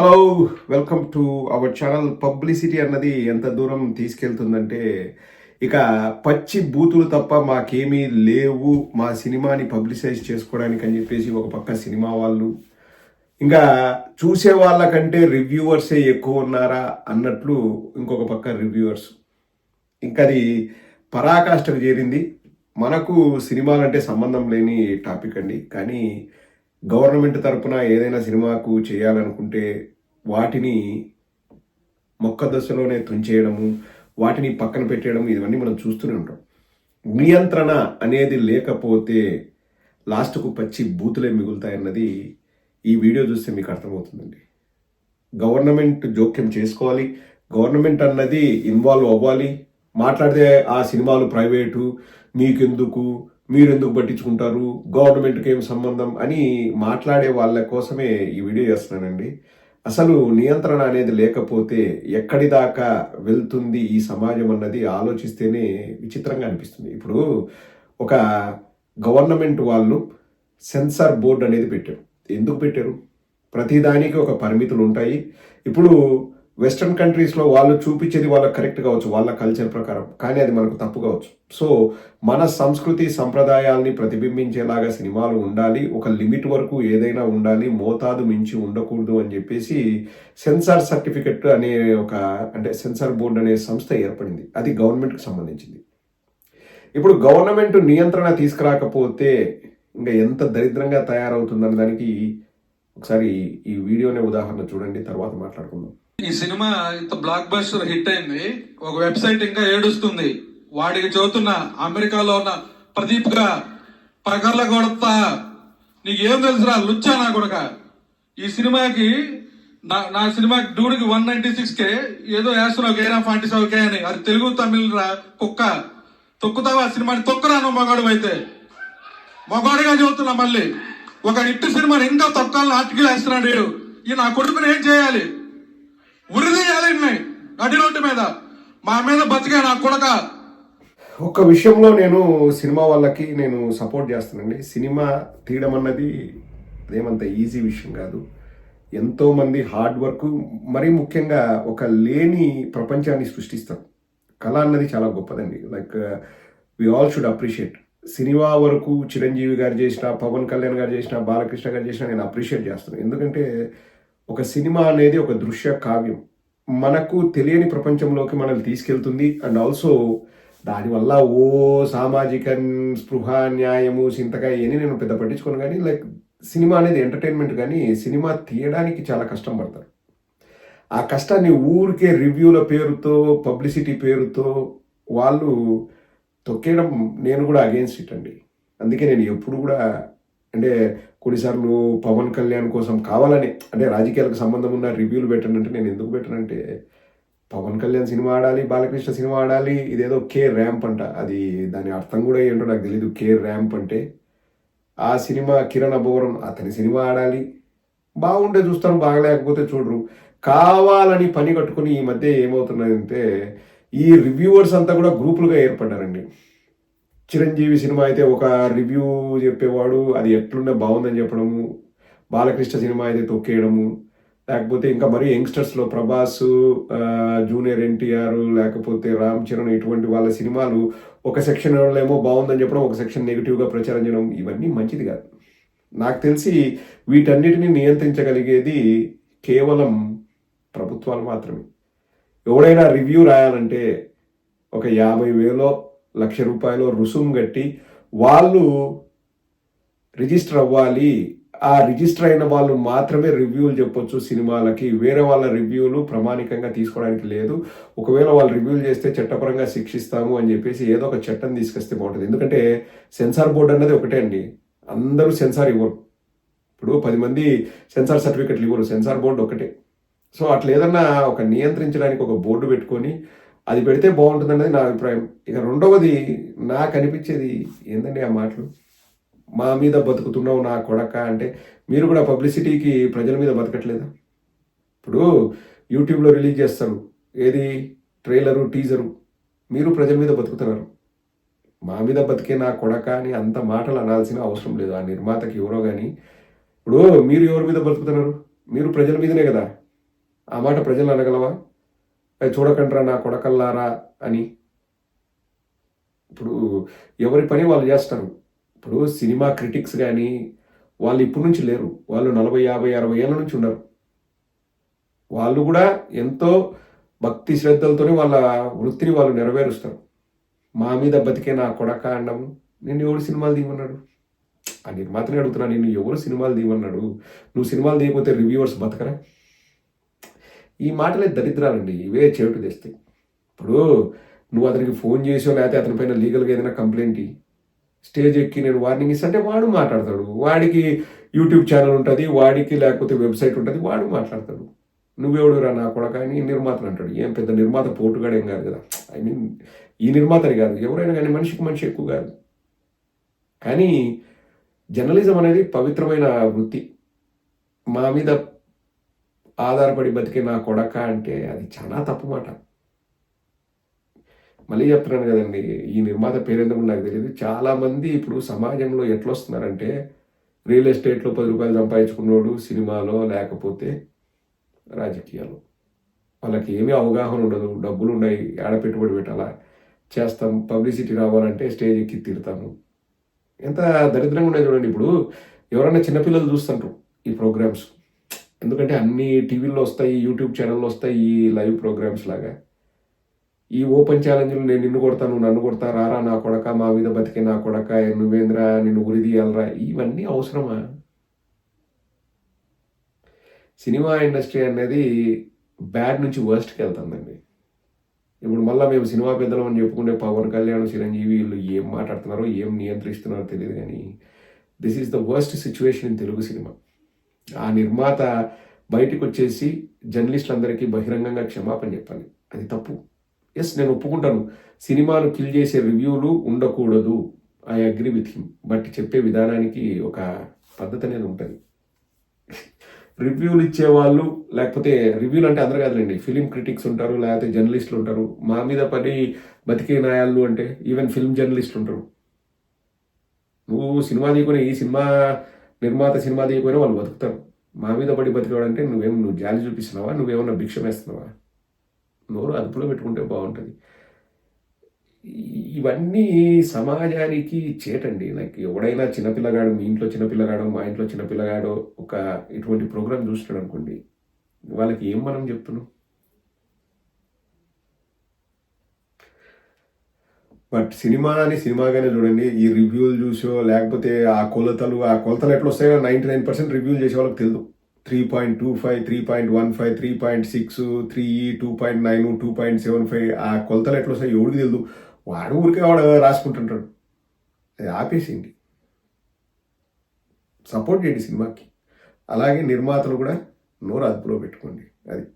Hello welcome to our channel publicity అన్నది ఎంత దూరం తీసుకెళ్తుందంటే ఇక పచ్చి బూతులు తప్ప మాకేమీ లేవు. మా సినిమాని పబ్లిసైజ్ చేసుకోవడానికి అని చెప్పేసి ఒక పక్క సినిమా వాళ్ళు ఇంకా చూసే వాళ్ళకంటే రివ్యూవర్సే ఎక్కువ ఉన్నారా అన్నట్లు ఇంకొక పక్క రివ్యూవర్స్. ఇంకా అది పరాకాష్ఠకు చేరింది. మనకు సినిమాలంటే సంబంధం లేని టాపిక్ అండి. కానీ గవర్నమెంట్ తరపున ఏదైనా సినిమాకు చేయాలనుకుంటే వాటిని మొక్క దశలోనే తుంచేయడము వాటిని పక్కన పెట్టేయడం ఇవన్నీ మనం చూస్తూనే ఉంటాం. నియంత్రణ అనేది లేకపోతే లాస్ట్కు పచ్చి బూతులే మిగులుతాయన్నది ఈ వీడియో చూస్తే మీకు అర్థమవుతుందండి. గవర్నమెంట్ జోక్యం చేసుకోవాలి. గవర్నమెంట్ అన్నది ఇన్వాల్వ్ అవ్వాలి. మాట్లాడితే ఆ సినిమాలు ప్రైవేటు మీకెందుకు? మీరెందుకు పట్టించుకుంటారు? గవర్నమెంట్కి ఏం సంబంధం? అని మాట్లాడే వాళ్ళ కోసమే ఈ వీడియో చేస్తున్నానండి. అసలు నియంత్రణ అనేది లేకపోతే ఎక్కడి దాకా వెళ్తుంది ఈ సమాజం అన్నది ఆలోచిస్తేనే విచిత్రంగా అనిపిస్తుంది. ఇప్పుడు ఒక గవర్నమెంట్ వాళ్ళు సెన్సార్ బోర్డు అనేది పెట్టారు. ఎందుకు పెట్టారు? ప్రతిదానికి ఒక పరిమితులు ఉంటాయి. ఇప్పుడు వెస్ట్రన్ కంట్రీస్లో వాళ్ళు చూపించేది వాళ్ళకి కరెక్ట్ కావచ్చు వాళ్ళ కల్చర్ ప్రకారం. కానీ అది మనకు తప్పు కావచ్చు. సో మన సంస్కృతి సంప్రదాయాల్ని ప్రతిబింబించేలాగా సినిమాలు ఉండాలి ఒక లిమిట్ వరకు ఏదైనా ఉండాలి మోతాదు మించి ఉండకూడదు అని చెప్పేసి సెన్సార్ సర్టిఫికెట్ అనే ఒక అంటే సెన్సార్ బోర్డు అనే సంస్థ ఏర్పడింది. అది గవర్నమెంట్కి సంబంధించింది. ఇప్పుడు గవర్నమెంట్ నియంత్రణ తీసుకురాకపోతే ఇంకా ఎంత దరిద్రంగా తయారవుతుందన్న దానికి ఒకసారి ఈ వీడియోనే ఉదాహరణ చూడండి తర్వాత మాట్లాడుకుందాం. ఈ సినిమా ఇంత బ్లాక్ బస్టర్ హిట్ అయింది. ఒక వెబ్సైట్ ఇంకా ఏడుస్తుంది. వాడికి చదువుతున్న అమెరికాలో ఉన్న ప్రదీప్గా పగర్ల కొడతా. నీకు ఏం తెలుసురా లుచ్చా నా కొడక. ఈ సినిమాకి నా నా సినిమా డూడికి వన్ నైన్టీ సిక్స్ కే ఏదో వేస్తున్నావు కేరా ఫార్టీ సెవెన్ కే అని. అది తెలుగు తమిళ రా కుక్క. తొక్కుతావా ఆ సినిమాని? తొక్కరా మగాడు అయితే. మగాడుగా చదువుతున్నా మళ్ళీ. ఒక ఇట్టు సినిమాని ఇంకా తొక్కాలని ఆర్టికల్ వేస్తున్నాడు ఈ నా కొడుకుని ఏం చేయాలి? ఉరిదీయాలి నడి రోడ్డు మీద. మా మీద బతికే నా కొడక. ఒక విషయంలో నేను సినిమా వాళ్ళకి నేను సపోర్ట్ చేస్తానండి. సినిమా తీయడం అన్నది అదేమంత ఈజీ విషయం కాదు. ఎంతోమంది హార్డ్ వర్క్ మరీ ముఖ్యంగా ఒక లేని ప్రపంచాన్ని సృష్టిస్తారు. కళ అన్నది చాలా గొప్పదండి. Like we all should appreciate cinema వరకు చిరంజీవి గారు చేసిన పవన్ కళ్యాణ్ గారు చేసిన బాలకృష్ణ గారు చేసిన నేను అప్రిషియేట్ చేస్తాను. ఎందుకంటే ఒక సినిమా అనేది ఒక దృశ్య కావ్యం. మనకు తెలియని ప్రపంచంలోకి మనల్ని తీసుకెళ్తుంది. అండ్ ఆల్సో దానివల్ల ఓ సామాజిక స్పృహ న్యాయము చింతకాయ అని నేను పెద్ద పట్టించుకోను కానీ లైక్ సినిమా అనేది ఎంటర్టైన్మెంట్ కానీ సినిమా తీయడానికి చాలా కష్టం పడతారు. ఆ కష్టాన్ని ఊరికే రివ్యూల పేరుతో పబ్లిసిటీ పేరుతో వాళ్ళు తొక్కేయడం నేను కూడా అగేన్స్ట్ ఇట్ అండి. అందుకే నేను ఎప్పుడు కూడా అంటే కొన్నిసార్లు పవన్ కళ్యాణ్ కోసం కావాలని అంటే రాజకీయాలకు సంబంధం ఉన్న రివ్యూలు పెట్టానంటే నేను ఎందుకు పెట్టానంటే పవన్ కళ్యాణ్ సినిమా ఆడాలి బాలకృష్ణ సినిమా ఆడాలి ఇదేదో కే ర్యాంప్ అంట. అది దాని అర్థం కూడా ఏంటో నాకు తెలియదు కే ర్యాంప్ అంటే ఆ సినిమా కిరణ్ అబోరం అతని సినిమా ఆడాలి. బాగుంటే చూస్తాను బాగలేకపోతే చూడరు. కావాలని పని కట్టుకుని ఈ మధ్య ఏమవుతున్నదంటే ఈ రివ్యూవర్స్ అంతా కూడా గ్రూపులుగా ఏర్పడ్డారండి. చిరంజీవి సినిమా అయితే ఒక రివ్యూ చెప్పేవాడు. అది ఎట్లున్నా బాగుందని చెప్పడము. బాలకృష్ణ సినిమా అయితే తొక్కేయడము. లేకపోతే ఇంకా మరీ యంగ్స్టర్స్లో ప్రభాస్ జూనియర్ ఎన్టీఆర్ లేకపోతే రామ్ చరణ్ ఇటువంటి వాళ్ళ సినిమాలు ఒక సెక్షన్ ఏమో బాగుందని చెప్పడం ఒక సెక్షన్ నెగిటివ్గా ప్రచారం చేయడం ఇవన్నీ మంచిది కాదు. నాకు తెలిసి వీటన్నిటిని నియంత్రించగలిగేది కేవలం ప్రభుత్వాలు మాత్రమే. ఎవడైనా రివ్యూ రాయాలంటే ఒక యాభై వేలో లక్ష రూపాయలు రుసుం కట్టి వాళ్ళు రిజిస్టర్ అవ్వాలి. ఆ రిజిస్టర్ అయిన వాళ్ళు మాత్రమే రివ్యూలు చెప్పొచ్చు సినిమాలకి. వేరే వాళ్ళ రివ్యూలు ప్రామాణికంగా తీసుకోవడానికి లేదు. ఒకవేళ వాళ్ళు రివ్యూలు చేస్తే చట్టపరంగా శిక్షిస్తాము అని చెప్పేసి ఏదో ఒక చట్టం తీసుకొస్తే బాగుంటుంది. ఎందుకంటే సెన్సార్ బోర్డు అన్నది ఒకటే అండి. అందరూ సెన్సార్ ఇవ్వరు. ఇప్పుడు పది మంది సెన్సార్ సర్టిఫికెట్లు ఇవ్వరు. సెన్సార్ బోర్డు ఒకటే. సో అట్లా ఏదన్నా ఒక నియంత్రించడానికి ఒక బోర్డు పెట్టుకొని అది పెడితే బాగుంటుంది అనేది నా అభిప్రాయం. ఇక రెండవది నాకు అనిపించేది ఏంటండి ఆ మాటలు? మా మీద బతుకుతున్నావు నా కొడక అంటే మీరు కూడా పబ్లిసిటీకి ప్రజల మీద బతకట్లేదా? ఇప్పుడు యూట్యూబ్లో రిలీజ్ చేస్తారు. ఏది? Trailer teaser. మీరు ప్రజల మీద బతుకుతున్నారు. మా మీద బతికే నా కొడక అని అంత మాటలు అనాల్సిన అవసరం లేదు. ఆ నిర్మాతకి ఎవరో కానీ ఇప్పుడు మీరు ఎవరి మీద బతుకుతున్నారు? మీరు ప్రజల మీదనే కదా. ఆ మాట ప్రజలు అనగలవా? అది చూడకండ్రా నా కొడకల్లారా అని. ఇప్పుడు ఎవరి పని వాళ్ళు చేస్తారు. ఇప్పుడు సినిమా క్రిటిక్స్ కానీ వాళ్ళు ఇప్పటి నుంచి లేరు. వాళ్ళు నలభై యాభై అరవై ఏళ్ళ నుంచి ఉన్నారు. వాళ్ళు కూడా ఎంతో భక్తి శ్రద్ధలతోనే వాళ్ళ వృత్తిని వాళ్ళు నెరవేరుస్తారు. మా మీద బతికే నా కొడక అండము నేను ఎవరు సినిమాలు తీయమన్నాడు? ఆ నిర్మాతని అడుగుతున్నా నేను ఎవరు సినిమాలు తీయమన్నాడు? నువ్వు సినిమాలు తీయకపోతే రివ్యూవర్స్ బతకరా? ఈ మాటలే దరిద్రాలండి. ఇవే చెవిటి తెస్తాయి ఇప్పుడు నువ్వు అతనికి ఫోన్ చేసో లేకపోతే అతని పైన లీగల్గా ఏదైనా కంప్లైంట్ స్టేజ్ ఎక్కి నేను వార్నింగ్ ఇస్తే అంటే వాడు మాట్లాడతాడు. వాడికి యూట్యూబ్ ఛానల్ ఉంటుంది వాడికి లేకపోతే వెబ్సైట్ ఉంటుంది వాడు మాట్లాడతాడు. నువ్వెవడురా నా కొడక అని నిర్మాతలు అంటాడు. ఏం పెద్ద నిర్మాత పోటుగాడు ఏం కాదు కదా. ఐ మీన్ ఈ నిర్మాతని కాదు. ఎవరైనా కానీ మనిషికి మనిషి ఎక్కువ కాదు. కానీ జర్నలిజం అనేది పవిత్రమైన వృత్తి. మా మీద ఆధారపడి బతికే నా కొడక అంటే అది చాలా తప్పు మాట. మళ్ళీ చెప్తున్నాను కదండి ఈ నిర్మాత పేరెందుకు నాకు తెలియదు. చాలామంది ఇప్పుడు సమాజంలో ఎట్లొస్తున్నారంటే రియల్ ఎస్టేట్లో పది రూపాయలు సంపాదించుకున్నాడు సినిమాలో లేకపోతే రాజకీయాలు. వాళ్ళకి ఏమీ అవగాహన ఉండదు డబ్బులు ఉన్నాయి ఆడ పెట్టుబడి పెట్టాలా? చేస్తాం పబ్లిసిటీ రావాలంటే స్టేజ్ ఎక్కి తిడతాము. ఎంత దరిద్రంగా ఉన్నాయి చూడండి ఇప్పుడు. ఎవరైనా చిన్నపిల్లలు చూస్తుంటారు ఈ ప్రోగ్రామ్స్. ఎందుకంటే అన్ని టీవీల్లో వస్తాయి యూట్యూబ్ ఛానల్లో వస్తాయి ఈ లైవ్ ప్రోగ్రామ్స్ లాగా. ఈ ఓపెన్ ఛాలెంజ్లు నేను నిన్ను కొడతాను నన్ను కొడతా రారా నా కొడక మా మీద బతికే నా కొడక నువ్వేంద్రా నిన్ను ఉరిదీయాలరా ఇవన్నీ అవసరమా? సినిమా ఇండస్ట్రీ అనేది బ్యాడ్ నుంచి వర్స్ట్కి వెళ్తుందండి. ఇప్పుడు మళ్ళీ మేము సినిమా పెద్దలం అని చెప్పుకుంటే పవన్ కళ్యాణ్ చిరంజీవి వీళ్ళు ఏం మాట్లాడుతున్నారో ఏం నియంత్రిస్తున్నారో తెలియదు కానీ this is the worst situation in Telugu cinema. ఆ నిర్మాత బయటకు వచ్చేసి జర్నలిస్టులందరికీ బహిరంగంగా క్షమాపణ చెప్పాలి అది తప్పు. ఎస్ నేను ఒప్పుకుంటాను. సినిమాను కిల్ చేసే రివ్యూలు ఉండకూడదు. I agree with him. But చెప్పే విధానానికి ఒక పద్ధతి అనేది ఉంటుంది. రివ్యూలు ఇచ్చేవాళ్ళు లేకపోతే రివ్యూలు అంటే అందరు కాదులేండి. ఫిలిం క్రిటిక్స్ ఉంటారు లేకపోతే జర్నలిస్టులు ఉంటారు. మా మీద పడి బతికే నాయాళ్ళు అంటే ఈవెన్ ఫిల్మ్ జర్నలిస్టులు ఉంటారు. నువ్వు సినిమా తీసుకునే ఈ సినిమా నిర్మాత సినిమా తీయకపోయినా వాళ్ళు బతుకుతారు. మా మీద పడి బతికేవాడంటే నువ్వేం నువ్వు జాలి చూపిస్తున్నావా? నువ్వేమన్నా భిక్ష వేస్తున్నావా నోరు అదుపులో పెట్టుకుంటే బాగుంటుంది. ఇవన్నీ సమాజానికి చేటండి. నాకు ఎవడైనా చిన్నపిల్లగాడు మీ ఇంట్లో చిన్నపిల్లగాడు మా ఇంట్లో చిన్నపిల్లగాడు ఒక ఇటువంటి ప్రోగ్రామ్ చూస్తున్నాడు అనుకోండి వాళ్ళకి ఏం మనం చెప్తున్నాం? బట్ సినిమా అని సినిమాగానే చూడండి. ఈ రివ్యూలు చూసో లేకపోతే ఆ కొలతలు ఆ కొలతలు ఎట్లా వస్తాయో నైంటీ నైన్ పర్సెంట్ రివ్యూలు చేసే వాళ్ళకి తెలియదు three point two five three point one five three point six three two point nine two point seven five ఆ కొలతలు ఎట్లా వస్తాయి ఎవడికి తెలియదు వాడు ఊరికే వాడు రాసుకుంటుంటాడు. అది ఆపేసింది. సపోర్ట్ చేయండి సినిమాకి. అలాగే నిర్మాతలు కూడా నోరు అదుపులో పెట్టుకోండి. అది.